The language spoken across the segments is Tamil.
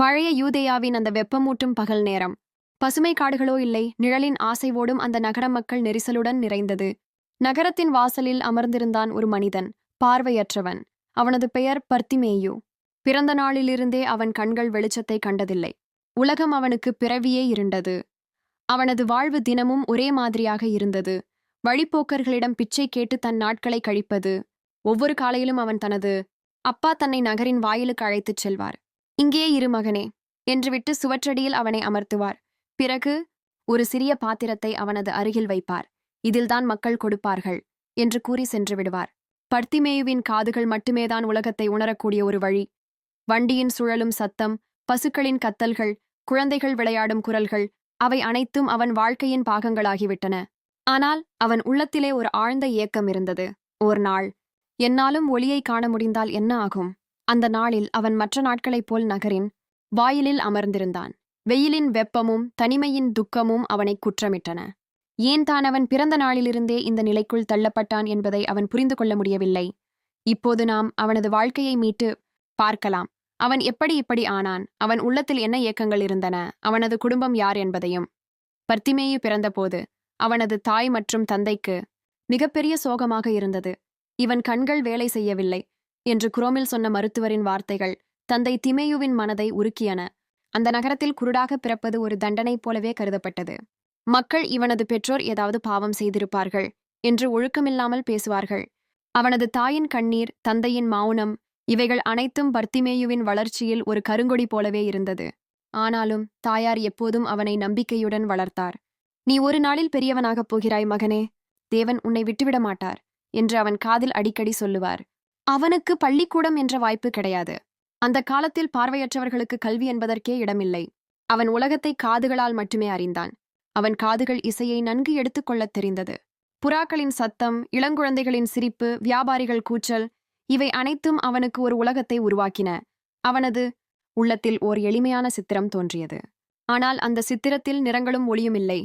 பழைய யூதேயாவின் அந்த வெப்பமூட்டும் பகல் நேரம். பசுமை காடுகளோ இல்லை நிழலின் ஆசைவோடும் அந்த நகர மக்கள் நெரிசலுடன் நிறைந்தது. நகரத்தின் வாசலில் அமர்ந்திருந்தான் ஒரு மனிதன் பார்வையற்றவன். அவனது பெயர் பர்த்திமேயு. பிறந்த நாளிலிருந்தே அவன் கண்கள் வெளிச்சத்தை கண்டதில்லை. உலகம் அவனுக்கு பிறவியே இருண்டது அவனது வாழ்வு தினமும் ஒரே மாதிரியாக இருந்தது. வழிப்போக்கர்களிடம் பிச்சை கேட்டு தன் நாட்களை கழிப்பது. ஒவ்வொரு காலையிலும் அவன் தனது அப்பா தன்னை நகரின் வாயிலுக்கு அழைத்துச் செல்வார். இங்கே இரு மகனே என்று விட்டு சுவற்றடியில் அவனை அமர்த்துவார். பிறகு ஒரு சிறிய பாத்திரத்தை அவனது அருகில் வைப்பார். இதில்தான் மக்கள் கொடுப்பார்கள் என்று கூறி சென்று விடுவார். பர்த்திமேயுவின் காதுகள் மட்டுமேதான் உலகத்தை உணரக்கூடிய ஒரு வழி. வண்டியின் சுழலும் சத்தம் பசுக்களின் கத்தல்கள் குழந்தைகள் விளையாடும் குரல்கள் அவை அனைத்தும் அவன் வாழ்க்கையின் பாகங்களாகிவிட்டன. ஆனால் அவன் உள்ளத்திலே ஒரு ஆழ்ந்த ஏக்கம் இருந்தது. ஓர் நாள். என்னாலும் ஒளியை காண முடிந்தால் என்ன ஆகும்? அந்த நாளில் அவன் மற்ற நாட்களைப் போல் நகரின் வாயிலில் அமர்ந்திருந்தான். வெயிலின் வெப்பமும் தனிமையின் துக்கமும் அவனை குற்றமிட்டன. ஏன் தான் அவன் பிறந்த நாளிலிருந்தே இந்த நிலைக்குள் தள்ளப்பட்டான் என்பதை அவன் புரிந்து கொள்ள முடியவில்லை. இப்போது நாம் அவனது வாழ்க்கையை மீட்டு பார்க்கலாம். அவன் எப்படி இப்படி ஆனான்? அவன் உள்ளத்தில் என்ன இயக்கங்கள் இருந்தன? அவனது குடும்பம் யார் என்பதையும். பர்த்திமேயு பிறந்தபோது அவனது தாய் மற்றும் தந்தைக்கு மிகப்பெரிய சோகமாக இருந்தது. இவன் கண்கள் வேலை செய்யவில்லை. என்று குரோமில் சொன்ன மருத்துவரின் வார்த்தைகள் தந்தை திமேயுவின் மனதை உருக்கியன. அந்த நகரத்தில் குருடாக பிறப்பது ஒரு தண்டனை போலவே கருதப்பட்டது. மக்கள் இவனது பெற்றோர் ஏதாவது பாவம் செய்திருப்பார்கள் என்று ஒழுக்கமில்லாமல் பேசுவார்கள். அவனது தாயின் கண்ணீர் தந்தையின் மௌனம் இவைகள் அனைத்தும் பர்த்திமேயுவின் வளர்ச்சியில் ஒரு கருங்கொடி போலவே இருந்தது. ஆனாலும் தாயார் எப்போதும் அவனை நம்பிக்கையுடன் வளர்த்தார். நீ ஒரு நாளில் பெரியவனாகப் போகிறாய் மகனே தேவன் உன்னை விட்டுவிட மாட்டார் என்று அவன் காதில் அடிக்கடி சொல்லுவார். அவனுக்கு பள்ளிக்கூடம் என்ற வாய்ப்பு கிடையாது. அந்த காலத்தில் பார்வையற்றவர்களுக்கு கல்வி என்பதற்கே இடமில்லை. அவன் உலகத்தை காதுகளால் மட்டுமே அறிந்தான். அவன் காதுகள் இசையை நன்கு எடுத்துக்கொள்ளத் தெரிந்தது. புறாக்களின் சத்தம் இளங்குழந்தைகளின் சிரிப்பு வியாபாரிகள் கூச்சல் இவை அனைத்தும் அவனுக்கு ஒரு உலகத்தை உருவாக்கின. அவனது உள்ளத்தில் ஓர் எளிமையான சித்திரம் தோன்றியது. ஆனால் அந்த சித்திரத்தில் நிறங்களும் ஒளியுமில்லை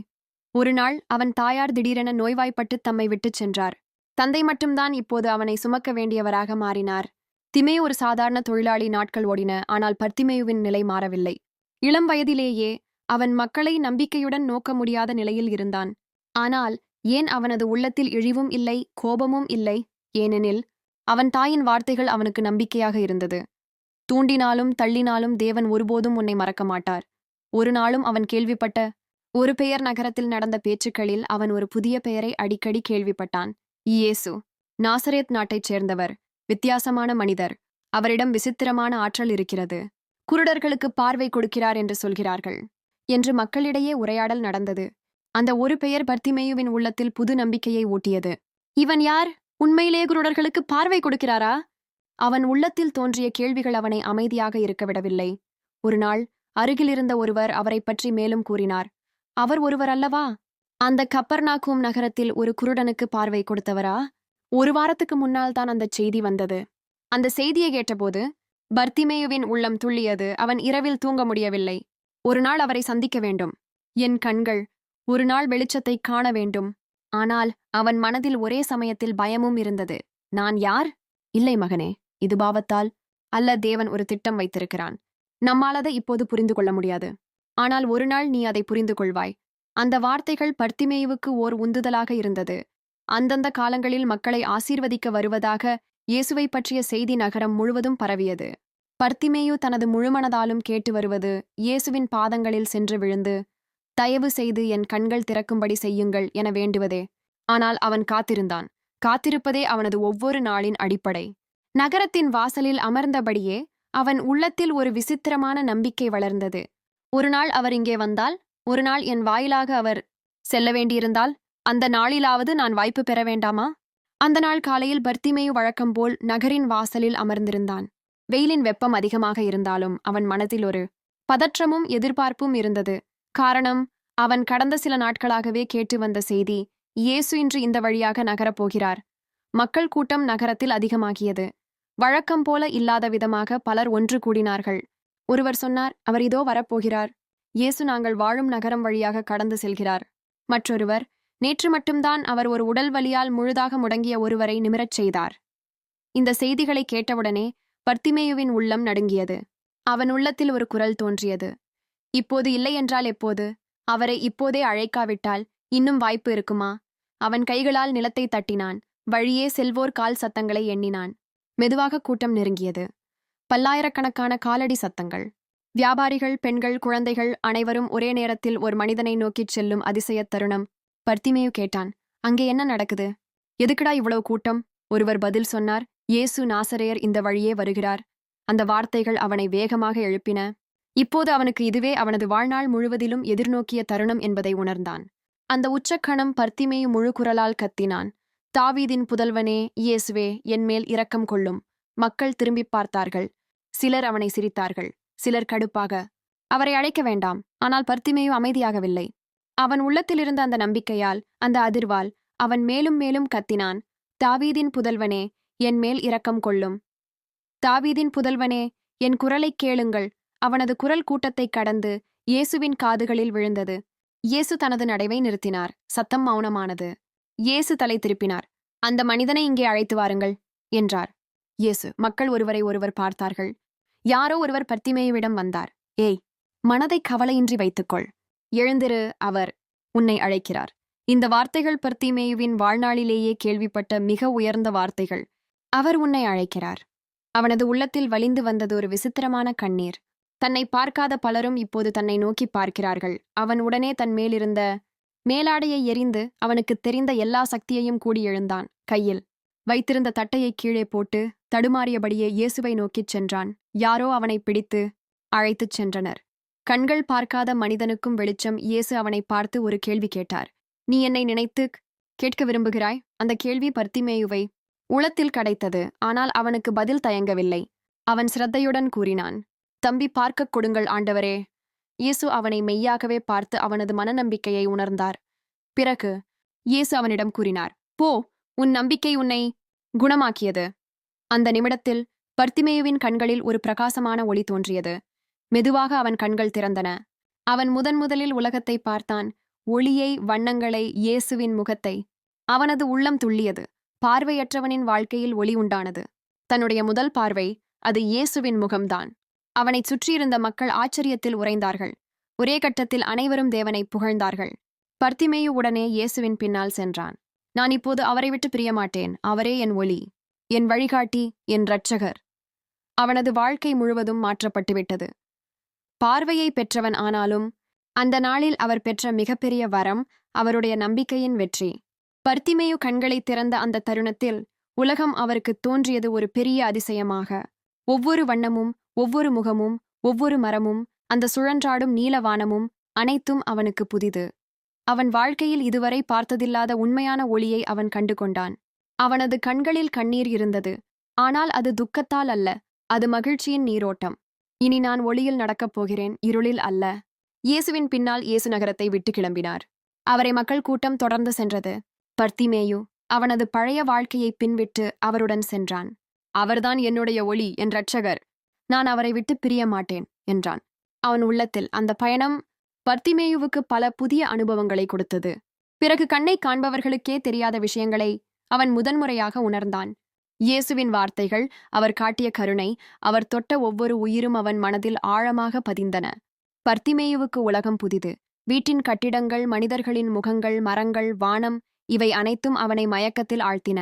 ஒரு நாள் அவன் தாயார் திடீரென நோய்வாய்ப்பட்டு தம்மை விட்டுச் சென்றார். தந்தை மட்டும்தான் இப்போது அவனை சுமக்க வேண்டியவராக மாறினார். திமே ஒரு சாதாரண தொழிலாளி நாட்கள் ஓடின ஆனால் பர்த்திமேயுவின் நிலை மாறவில்லை. இளம் வயதிலேயே அவன் மக்களை நம்பிக்கையுடன் நோக்க முடியாத நிலையில் இருந்தான். ஆனால் ஏன் அவனது உள்ளத்தில் இழிவும் இல்லை கோபமும் இல்லை? ஏனெனில் அவன் தாயின் வார்த்தைகள் அவனுக்கு நம்பிக்கையாக இருந்தது. தூண்டினாலும் தள்ளினாலும் தேவன் ஒருபோதும் உன்னை மறக்க மாட்டார். ஒரு நாளும் அவன் கேள்விப்பட்ட ஒரு பெயர் நகரத்தில் நடந்த பேச்சுக்களில் அவன் ஒரு புதிய பெயரை அடிக்கடி கேள்விப்பட்டான். இயேசு நாசரேத் நாட்டைச் சேர்ந்தவர் வித்தியாசமான மனிதர். அவரிடம் விசித்திரமான ஆற்றல் இருக்கிறது. குருடர்களுக்கு பார்வை கொடுக்கிறார் என்று சொல்கிறார்கள். என்று மக்களிடையே உரையாடல் நடந்தது. அந்த ஒரு பெயர் பர்த்திமேயுவின் உள்ளத்தில் புது நம்பிக்கையை ஊட்டியது. இவன் யார்? உண்மையிலே குருடர்களுக்கு பார்வை கொடுக்கிறாரா? அவன் உள்ளத்தில் தோன்றிய கேள்விகள் அவனை அமைதியாக இருக்க விடவில்லை. ஒரு நாள் அருகிலிருந்த ஒருவர் அவரைப் பற்றி மேலும் கூறினார். அவர் ஒருவர் அல்லவா? அந்த கப்பர்நாக்கும் நகரத்தில் ஒரு குருடனுக்கு பார்வை கொடுத்தவரா? ஒரு வாரத்துக்கு முன்னால் தான் அந்த செய்தி வந்தது. அந்த செய்தியை கேட்டபோது பர்த்திமேயுவின் உள்ளம் துள்ளியது. அவன் இரவில் தூங்க முடியவில்லை. ஒரு நாள் அவரை சந்திக்க வேண்டும். என் கண்கள் ஒரு நாள் வெளிச்சத்தை காண வேண்டும். ஆனால் அவன் மனதில் ஒரே சமயத்தில் பயமும் இருந்தது. நான் யார்? இல்லை மகனே இது பாவத்தால் அல்ல தேவன் ஒரு திட்டம் வைத்திருக்கிறான். நம்மால் அதை இப்போது புரிந்து கொள்ள முடியாது. ஆனால் ஒரு நாள் நீ அதை புரிந்து கொள்வாய். அந்த வார்த்தைகள் பர்த்திமேயுவுக்கு ஓர் உந்துதலாக இருந்தது. அந்தந்த காலங்களில் மக்களை ஆசீர்வதிக்க வருவதாக இயேசுவை பற்றிய செய்தி நகரம் முழுவதும் பரவியது. பர்த்திமேயு தனது முழுமனதாலும் கேட்டு வருவது இயேசுவின் பாதங்களில் சென்று விழுந்து தயவு செய்து என் கண்கள் திறக்கும்படி செய்யுங்கள் என வேண்டுவதே. ஆனால் அவன் காத்திருந்தான். காத்திருப்பதே அவனது ஒவ்வொரு நாளின் அடிப்படை. நகரத்தின் வாசலில் அமர்ந்தபடியே அவன் உள்ளத்தில் ஒரு விசித்திரமான நம்பிக்கை வளர்ந்தது. ஒரு நாள் அவர் இங்கே வந்தால் ஒரு நாள் என் வாயிலாக அவர் செல்ல வேண்டியிருந்தால் அந்த நாளிலாவது நான் வாய்ப்பு பெற வேண்டாமா? அந்த நாள் காலையில் பர்த்திமேயு வழக்கம்போல் நகரின் வாசலில் அமர்ந்திருந்தான். வெயிலின் வெப்பம் அதிகமாக இருந்தாலும் அவன் மனதில் ஒரு பதற்றமும் எதிர்பார்ப்பும் இருந்தது. காரணம் அவன் கடந்த சில நாட்களாகவே கேட்டு வந்த செய்தி இயேசு இன்று இந்த வழியாக நகரப் போகிறார். மக்கள் கூட்டம் நகரத்தில் அதிகமாகியது. வழக்கம் போல இல்லாத விதமாக பலர் ஒன்று கூடினார்கள். ஒருவர் சொன்னார் அவர் இதோ வரப்போகிறார் இயேசு நாங்கள் வாழும் நகரம் வழியாக கடந்து செல்கிறார். மற்றொருவர் நேற்று மட்டும்தான் அவர் ஒரு உடல் வலியால் முழுதாக முடங்கிய ஒருவரை நிமிரச் செய்தார். இந்த செய்திகளை கேட்டவுடனே பர்த்திமேயுவின் உள்ளம் நடுங்கியது. அவன் உள்ளத்தில் ஒரு குரல் தோன்றியது. இப்போது இல்லை என்றால் எப்போது? அவரை இப்போதே அழைக்காவிட்டால் இன்னும் வாய்ப்பு இருக்குமா? அவன் கைகளால் நிலத்தை தட்டினான். வழியே செல்வோர் கால் சத்தங்களை எண்ணினான். மெதுவாக கூட்டம் நெருங்கியது. பல்லாயிரக்கணக்கான காலடி சத்தங்கள். வியாபாரிகள் பெண்கள் குழந்தைகள் அனைவரும் ஒரே நேரத்தில் ஒரு மனிதனை நோக்கிச் செல்லும் அதிசயத் தருணம் பர்த்திமேயு கேட்டான். அங்கே என்ன நடக்குது? எதுக்குடா இவ்வளவு கூட்டம்? ஒருவர் பதில் சொன்னார். இயேசு நாசரேயர் இந்த வழியே வருகிறார். அந்த வார்த்தைகள் அவனை வேகமாக எழுப்பின. இப்போது அவனுக்கு இதுவே அவனது வாழ்நாள் முழுவதிலும் எதிர்நோக்கிய தருணம் என்பதை உணர்ந்தான். அந்த உச்சக்கணம் பர்த்திமேயு முழு குரலால் கத்தினான். தாவீதின் புதல்வனே இயேசுவே என்மேல் இரக்கம் கொள்ளும். மக்கள் திரும்பிப் பார்த்தார்கள். சிலர் அவனை சிரித்தார்கள். சிலர் கடுப்பாக அவரை அழைக்க வேண்டாம் ஆனால் பருத்திமையும் அமைதியாகவில்லை. அவன் உள்ளத்திலிருந்த அந்த நம்பிக்கையால் அந்த அதிர்வால் அவன் மேலும் மேலும் கத்தினான் தாவீதின் புதல்வனே என் மேல் இரக்கம் கொள்ளும். தாவீதின் புதல்வனே என் குரலைக் கேளுங்கள். அவனது குரல் கூட்டத்தைக் கடந்து இயேசுவின் காதுகளில் விழுந்தது. இயேசு தனது நடைவை நிறுத்தினார். சத்தம் மௌனமானது. இயேசு தலை திருப்பினார். அந்த மனிதனை இங்கே அழைத்து வாருங்கள் என்றார். இயேசு மக்கள் ஒருவரை ஒருவர் பார்த்தார்கள். யாரோ ஒருவர் பர்த்திமேயுவிடம் வந்தார். ஏய் மனதை கவலையின்றி வைத்துக்கொள். எழுந்திரு அவர் உன்னை அழைக்கிறார். இந்த வார்த்தைகள் பர்த்திமேயுவின் வாழ்நாளிலேயே கேள்விப்பட்ட மிக உயர்ந்த வார்த்தைகள். அவர் உன்னை அழைக்கிறார். அவனது உள்ளத்தில் வலிந்து வந்தது ஒரு விசித்திரமான கண்ணீர். தன்னை பார்க்காத பலரும் இப்போது தன்னை நோக்கி பார்க்கிறார்கள். அவன் உடனே தன் மேலிருந்த மேலாடையை எரிந்து அவனுக்குத் தெரிந்த எல்லா சக்தியையும் கூடி எழுந்தான். கையில் வைத்திருந்த தட்டையை கீழே போட்டு தடுமாறியபடியே இயேசுவை நோக்கிச் சென்றான். யாரோ அவனை பிடித்து அழைத்துச் சென்றனர். கண்கள் பார்க்காத மனிதனுக்கும் வெளிச்சம் இயேசு அவனை பார்த்து ஒரு கேள்வி கேட்டார். நீ என்னை நினைத்து கேட்க விரும்புகிறாய்? அந்த கேள்வி பர்த்திமேயுவை உளத்தில் கடைத்தது. ஆனால் அவனுக்கு பதில் தயங்கவில்லை. அவன் சிரத்தையுடன் கூறினான். தம்பி பார்க்கக் கொடுங்கள் ஆண்டவரே. இயேசு அவனை மெய்யாகவே பார்த்து அவனது மனநம்பிக்கையை உணர்ந்தார். பிறகு இயேசு அவனிடம் கூறினார் போ உன் நம்பிக்கை உன்னை குணமாக்கியது. அந்த நிமிடத்தில் பர்த்திமேயுவின் கண்களில் ஒரு பிரகாசமான ஒளி தோன்றியது. மெதுவாக அவன் கண்கள் திறந்தன. அவன் முதன் முதலில் உலகத்தை பார்த்தான். ஒளியை வண்ணங்களை இயேசுவின் முகத்தை. அவனது உள்ளம் துள்ளியது. பார்வையற்றவனின் வாழ்க்கையில் ஒளி உண்டானது. தன்னுடைய முதல் பார்வை அது இயேசுவின் முகம்தான். அவனைச் சுற்றியிருந்த மக்கள் ஆச்சரியத்தில் உறைந்தார்கள். ஒரே கட்டத்தில் அனைவரும் தேவனை புகழ்ந்தார்கள். பர்த்திமேயு உடனே இயேசுவின் பின்னால் சென்றான். நான் இப்போது அவரை விட்டு பிரியமாட்டேன். அவரே என் ஒளி. என் வழிகாட்டி என் இரட்சகர். அவனது வாழ்க்கை முழுவதும் மாற்றப்பட்டுவிட்டது. பார்வையை பெற்றவன் ஆனாலும் அந்த நாளில் அவர் பெற்ற மிகப்பெரிய வரம் அவருடைய நம்பிக்கையின் வெற்றி. பர்த்திமேயு கண்களை திறந்த அந்த தருணத்தில் உலகம் அவருக்கு தோன்றியது ஒரு பெரிய அதிசயமாக. ஒவ்வொரு வண்ணமும் ஒவ்வொரு முகமும் ஒவ்வொரு மரமும் அந்த சுழன்றாடும் நீலவானமும் அனைத்தும் அவனுக்கு புதிது. அவன் வாழ்க்கையில் இதுவரை பார்த்ததில்லாத உண்மையான ஒளியை அவன் கண்டு கொண்டான் அவனது கண்களில் கண்ணீர் இருந்தது. ஆனால் அது துக்கத்தால் அல்ல அது மகிழ்ச்சியின் நீரோட்டம். இனி நான் ஒளியில் நடக்கப் போகிறேன் இருளில் அல்ல. இயேசுவின் பின்னால் இயேசு நகரத்தை விட்டு கிளம்பினார். அவரை மக்கள் கூட்டம் தொடர்ந்து சென்றது. பர்த்திமேயு அவனது பழைய வாழ்க்கையை பின்விட்டு அவருடன் சென்றான். அவர்தான் என்னுடைய ஒளி என் ரட்சகர் நான் அவரை விட்டு பிரிய மாட்டேன் என்றான். அவன் உள்ளத்தில் அந்த பயணம் பர்த்திமேயுவுக்கு பல புதிய அனுபவங்களை கொடுத்தது. பிறகு கண்ணை காண்பவர்களுக்கே தெரியாத விஷயங்களை அவன் முதன்முறையாக உணர்ந்தான். இயேசுவின் வார்த்தைகள் அவர் காட்டிய கருணை அவர் தொட்ட ஒவ்வொரு உயிரும் அவன் மனதில் ஆழமாக பதிந்தன. பர்த்திமேயுவுக்கு உலகம் புதிது. வீட்டின் கட்டிடங்கள் மனிதர்களின் முகங்கள் மரங்கள் வானம் இவை அனைத்தும் அவனை மயக்கத்தில் ஆழ்த்தின.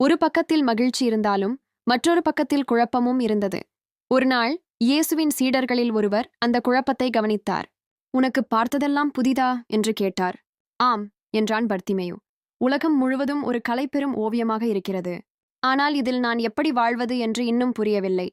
ஒரு பக்கத்தில் மகிழ்ச்சி இருந்தாலும் மற்றொரு பக்கத்தில் குழப்பமும் இருந்தது. ஒரு நாள் இயேசுவின் சீடர்களில் ஒருவர் அந்த குழப்பத்தை கவனித்தார். உனக்கு பார்த்ததெல்லாம் புதிதா என்று கேட்டார். ஆம் என்றான் பர்த்திமேயு. உலகம் முழுவதும் ஒரு கலைப்பெரும் ஓவியமாக இருக்கிறது. ஆனால் இதில் நான் எப்படி வாழ்வது என்று இன்னும் புரியவில்லை.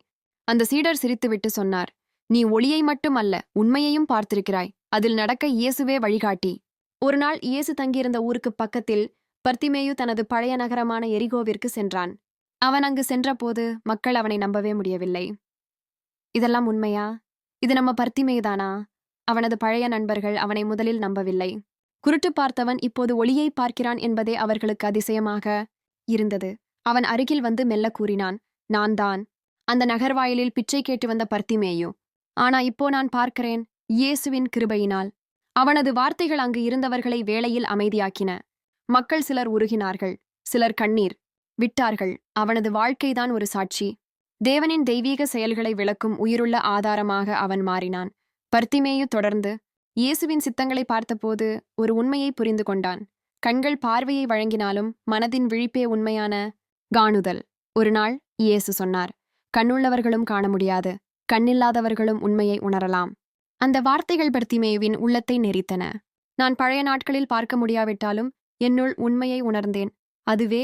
அந்த சீடர் சிரித்துவிட்டு சொன்னார் நீ ஒளியை மட்டும் அல்ல உண்மையையும் பார்த்திருக்கிறாய். அதில் நடக்க இயேசுவே வழிகாட்டி. ஒரு நாள் இயேசு தங்கியிருந்த ஊருக்கு பக்கத்தில் பர்த்திமேயு தனது பழைய நகரமான எரிகோவிற்கு சென்றான். அவன் அங்கு சென்றபோது மக்கள் அவனை நம்பவே முடியவில்லை. இதெல்லாம் உண்மையா? இது நம்ம பர்த்திமேயுதானா அவனது பழைய நண்பர்கள் அவனை முதலில் நம்பவில்லை. குருட்டு பார்த்தவன் இப்போது ஒளியை பார்க்கிறான் என்பதே அவர்களுக்கு அதிசயமாக இருந்தது. அவன் அருகில் வந்து மெல்ல கூறினான் நான் தான் அந்த நகர்வாயிலில் பிச்சை கேட்டு வந்த பர்த்திமேயு ஆனா இப்போ நான் பார்க்கிறேன் இயேசுவின் கிருபையினால். அவனது வார்த்தைகள் அங்கு இருந்தவர்களை வேளையில் அமைதியாக்கின. மக்கள் சிலர் உருகினார்கள் சிலர் கண்ணீர் விட்டார்கள். அவனது வாழ்க்கைதான் ஒரு சாட்சி. தேவனின் தெய்வீக செயல்களை விளக்கும் உயிருள்ள ஆதாரமாக அவன் மாறினான். பர்த்திமேயு தொடர்ந்து இயேசுவின் சித்தங்களை பார்த்தபோது ஒரு உண்மையை புரிந்து கொண்டான். கண்கள் பார்வையை வழங்கினாலும் மனதின் விழிப்பே உண்மையான காணுதல். ஒரு நாள் இயேசு சொன்னார் கண்ணுள்ளவர்களும் காண முடியாது கண்ணில்லாதவர்களும் உண்மையை உணரலாம். அந்த வார்த்தைகள் பர்த்திமேயுவின் உள்ளத்தை நெறித்தன நான் பழைய நாட்களில் பார்க்க முடியாவிட்டாலும் என்னுள் உண்மையை உணர்ந்தேன். அதுவே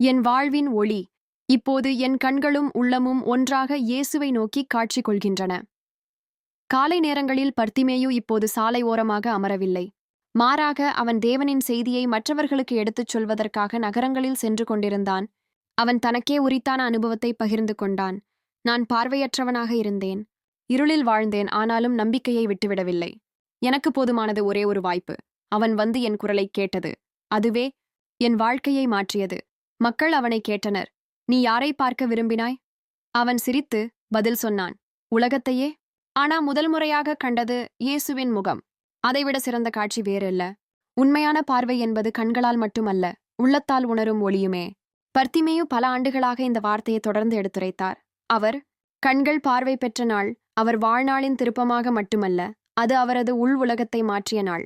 என் வாழ்வின் ஒளி. இப்போது என் கண்களும் உள்ளமும் ஒன்றாக இயேசுவை நோக்கி காட்சி கொள்கின்றன காலை நேரங்களில் பர்த்திமேயு இப்போது சாலை ஓரமாக அமரவில்லை. மாறாக அவன் தேவனின் செய்தியை மற்றவர்களுக்கு எடுத்துச் சொல்வதற்காக நகரங்களில் சென்று கொண்டிருந்தான். அவன் தனக்கே உரித்தான அனுபவத்தை பகிர்ந்து கொண்டான். நான் பார்வையற்றவனாக இருந்தேன். இருளில் வாழ்ந்தேன் ஆனாலும் நம்பிக்கையை விட்டுவிடவில்லை. எனக்கு போதுமானது ஒரே ஒரு வாய்ப்பு. அவன் வந்து என் குரலைக் கேட்டது. அதுவே என் வாழ்க்கையை மாற்றியது. மக்கள் அவனை கேட்டனர். நீ யாரை பார்க்க விரும்பினாய்? அவன் சிரித்து பதில் சொன்னான். உலகத்தையே? ஆனா முதல் முறையாக கண்டது இயேசுவின் முகம். அதைவிட சிறந்த காட்சி வேறில்ல. உண்மையான பார்வை என்பது கண்களால் மட்டுமல்ல உள்ளத்தால் உணரும் ஒளியுமே. பர்த்திமேயு பல ஆண்டுகளாக இந்த வார்த்தையை தொடர்ந்து எடுத்துரைத்தார். அவர் கண்கள் பார்வை பெற்ற நாள் அவர் வாழ்நாளின் திருப்பமாக மட்டுமல்ல அது அவரது உள் உலகத்தை மாற்றிய நாள்.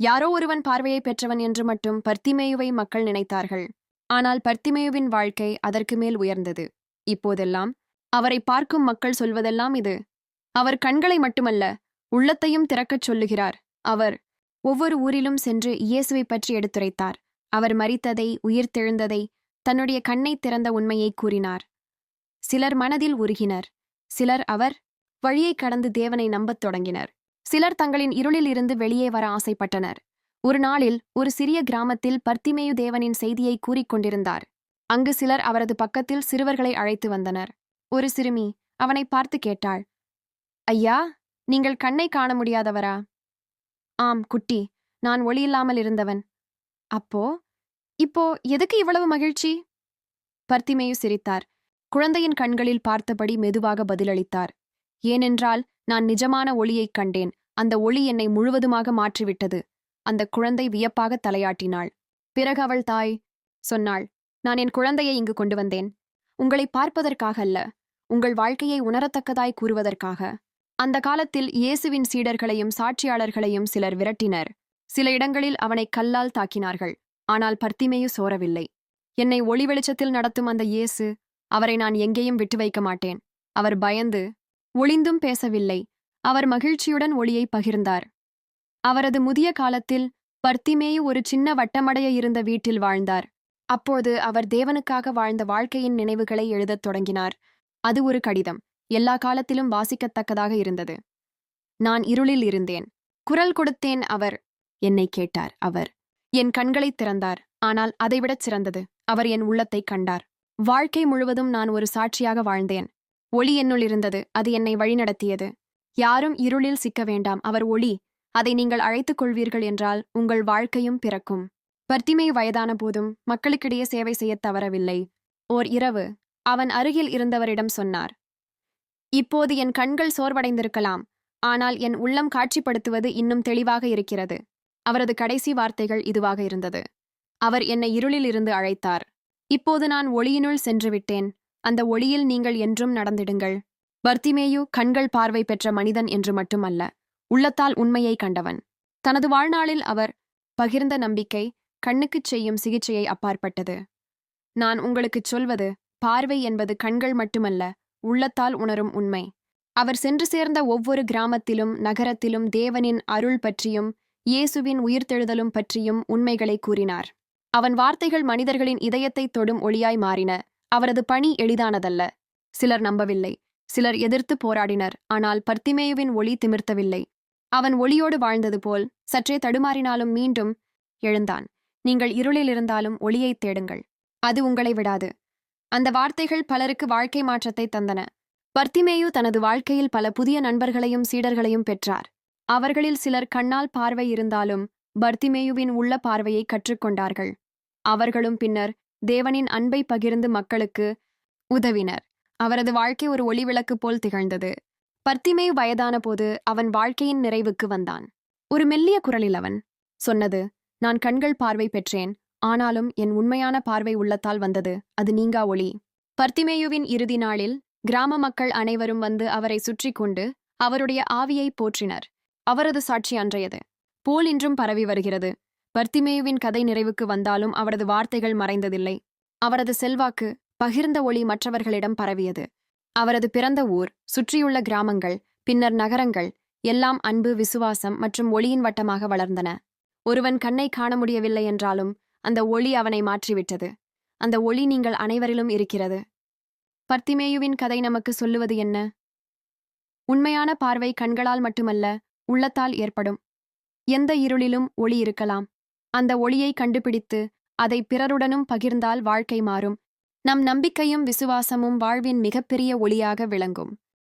யாரோ ஒருவன் பார்வையை பெற்றவன் என்று மட்டும் பர்த்திமேயுவை மக்கள் நினைத்தார்கள். ஆனால் பர்த்திமேயுவின் வாழ்க்கை அதற்கு மேல் உயர்ந்தது. இப்போதெல்லாம் அவரை பார்க்கும் மக்கள் சொல்வதெல்லாம் இது. அவர் கண்களை மட்டுமல்ல உள்ளத்தையும் திறக்கச் சொல்லுகிறார். அவர் ஒவ்வொரு ஊரிலும் சென்று இயேசுவை பற்றி எடுத்துரைத்தார். அவர் மறித்ததை உயிர்த்தெழுந்ததை தன்னுடைய கண்ணை திறந்த உண்மையை கூறினார். சிலர் மனதில் உருகினர். சிலர் அவர் வழியை கடந்து தேவனை நம்பத் தொடங்கினர். சிலர் தங்களின் இருளில் இருந்து வெளியே வர ஆசைப்பட்டனர். ஒரு நாளில் ஒரு சிறிய கிராமத்தில் பர்த்திமேயு தேவனின் செய்தியை கூறிக்கொண்டிருந்தார் அங்கு சிலர் அவரது பக்கத்தில் சிறுவர்களை அழைத்து வந்தனர். ஒரு சிறுமி அவனை பார்த்து கேட்டாள் ஐயா நீங்கள் கண்ணை காண முடியாதவரா? ஆம் குட்டி நான் ஒளியில்லாமல் இருந்தவன். அப்போ இப்போ எதுக்கு இவ்வளவு மகிழ்ச்சி? பர்த்திமேயு சிரித்தார். குழந்தையின் கண்களில் பார்த்தபடி மெதுவாக பதிலளித்தார். ஏனென்றால் நான் நிஜமான ஒளியைக் கண்டேன். அந்த ஒளி என்னை முழுவதுமாக மாற்றிவிட்டது. அந்த குழந்தை வியப்பாக தலையாட்டினாள். பிறகு அவள் தாய் சொன்னாள் நான் என் குழந்தையை இங்கு கொண்டு வந்தேன். உங்களை பார்ப்பதற்காக அல்ல உங்கள் வாழ்க்கையை உணரத்தக்கதாய் கூறுவதற்காக. அந்த காலத்தில் இயேசுவின் சீடர்களையும் சாட்சியாளர்களையும் சிலர் விரட்டினர். சில இடங்களில் அவனை கல்லால் தாக்கினார்கள். ஆனால் பர்த்திமேயு சோரவில்லை. என்னை ஒளி வெளிச்சத்தில் நடத்தும் அந்த இயேசு அவரை நான் எங்கேயும் விட்டு வைக்க மாட்டேன். அவர் பயந்து ஒளிந்தும் பேசவில்லை. அவர் மகிழ்ச்சியுடன் ஒளியை பகிர்ந்தார். அவரது முதிய காலத்தில் பர்த்திமேயு ஒரு சின்ன வட்டமடைய இருந்த வீட்டில் வாழ்ந்தார். அப்போது அவர் தேவனுக்காக வாழ்ந்த வாழ்க்கையின் நினைவுகளை எழுதத் தொடங்கினார். அது ஒரு கடிதம். எல்லா காலத்திலும் வாசிக்கத்தக்கதாக இருந்தது. நான் இருளில் இருந்தேன். குரல் கொடுத்தேன் அவர் என்னை கேட்டார் அவர். என் கண்களைத் திறந்தார். ஆனால் அதைவிடச் சிறந்தது. அவர் என் உள்ளத்தைக் கண்டார். வாழ்க்கை முழுவதும் நான் ஒரு சாட்சியாக வாழ்ந்தேன். ஒளி என்னுள் இருந்தது. அது என்னை வழிநடத்தியது. யாரும் இருளில் சிக்க வேண்டாம். அவர் ஒளி. அதை நீங்கள் அழைத்துக் கொள்வீர்கள் என்றால் உங்கள் வாழ்க்கையும் பிறக்கும். பர்த்திமை வயதான போதும் மக்களுக்கிடையே சேவை செய்யத் தவறவில்லை. ஓர் இரவு அவன் அருகில் இருந்தவரிடம் சொன்னார். இப்போது என் கண்கள் சோர்வடைந்திருக்கலாம். ஆனால் என் உள்ளம் காட்சிப்படுத்துவது இன்னும் தெளிவாக இருக்கிறது. அவரது கடைசி வார்த்தைகள் இதுவாக இருந்தது. அவர் என்னை இருளிலிருந்து அழைத்தார். இப்போது நான் ஒளியினுள் சென்று விட்டேன் அந்த ஒளியில் நீங்கள் என்றும் நடந்திடுங்கள். பர்த்திமேயு கண்கள் பார்வை பெற்ற மனிதன் என்று மட்டுமல்ல உள்ளத்தால் உண்மையை கண்டவன். தனது வாழ்நாளில் அவர் பகிர்ந்த நம்பிக்கை கண்ணுக்குச் செய்யும் சிகிச்சையை அப்பாற்பட்டது. நான் உங்களுக்குச் சொல்வது பார்வை என்பது கண்கள் மட்டுமல்ல உள்ளத்தால் உணரும் உண்மை. அவர் சென்று சேர்ந்த ஒவ்வொரு கிராமத்திலும் நகரத்திலும் தேவனின் அருள் பற்றியும் இயேசுவின் உயிர்த்தெழுதலும் பற்றியும் உண்மைகளை கூறினார். அவன் வார்த்தைகள் மனிதர்களின் இதயத்தை தொடும் ஒளியாய் மாறின. அவரது பணி எளிதானதல்ல. சிலர் நம்பவில்லை. சிலர் எதிர்த்து போராடினர். ஆனால் பர்த்திமேயுவின் ஒளி திமிர்த்தவில்லை. அவன் ஒளியோடு வாழ்ந்தது போல் சற்றே தடுமாறினாலும் மீண்டும் எழுந்தான். நீங்கள் இருளில் இருந்தாலும் ஒளியைத் தேடுங்கள். அது உங்களை விடாது. அந்த வார்த்தைகள் பலருக்கு வாழ்க்கை மாற்றத்தை தந்தன. பர்த்திமேயு தனது வாழ்க்கையில் பல புதிய நண்பர்களையும் சீடர்களையும் பெற்றார். அவர்களில் சிலர் கண்ணால் பார்வை இருந்தாலும் பர்த்திமேயுவின் உள்ள பார்வையை கற்றுக்கொண்டார்கள். அவர்களும் பின்னர் தேவனின் அன்பை பகிர்ந்து மக்களுக்கு உதவினர். அவரது வாழ்க்கை ஒரு ஒளிவிளக்கு போல் திகழ்ந்தது. பர்த்திமேயு வயதான போது அவன் வாழ்க்கையின் நிறைவுக்கு வந்தான். ஒரு மெல்லிய குரலில் அவன் சொன்னது நான் கண்கள் பார்வை பெற்றேன் ஆனாலும் என் உண்மையான பார்வை உள்ளத்தால் வந்தது அது நீங்கா ஒளி பர்த்திமேயுவின் இறுதி நாளில் கிராம மக்கள் அனைவரும் வந்து அவரை சுற்றி கொண்டு அவருடைய ஆவியை போற்றினர். அவரது சாட்சி அன்றையது. போல் இன்றும் பரவி வருகிறது. பர்த்திமேயுவின் கதை நிறைவுக்கு வந்தாலும் அவரது வார்த்தைகள் மறைந்ததில்லை. அவரது செல்வாக்கு பகிர்ந்த ஒளி மற்றவர்களிடம் பரவியது. அவரது பிறந்த ஊர் சுற்றியுள்ள கிராமங்கள் பின்னர் நகரங்கள் எல்லாம் அன்பு விசுவாசம் மற்றும் ஒளியின் வட்டமாக வளர்ந்தன. ஒருவன் கண்ணை காண முடியவில்லை என்றாலும் அந்த ஒளி அவனை மாற்றிவிட்டது. அந்த ஒளி நீங்கள் அனைவரிலும் இருக்கிறது. பர்த்திமேயுவின் கதை நமக்கு சொல்லுவது என்ன? உண்மையான பார்வை கண்களால் மட்டுமல்ல உள்ளத்தால் ஏற்படும். எந்த இருளிலும் ஒளி இருக்கலாம். அந்த ஒளியை கண்டுபிடித்து அதை பிறருடனும் பகிர்ந்தால் வாழ்க்கை மாறும். நம் நம்பிக்கையும் விசுவாசமும் வாழ்வின் மிகப்பெரிய ஒளியாக விளங்கும்.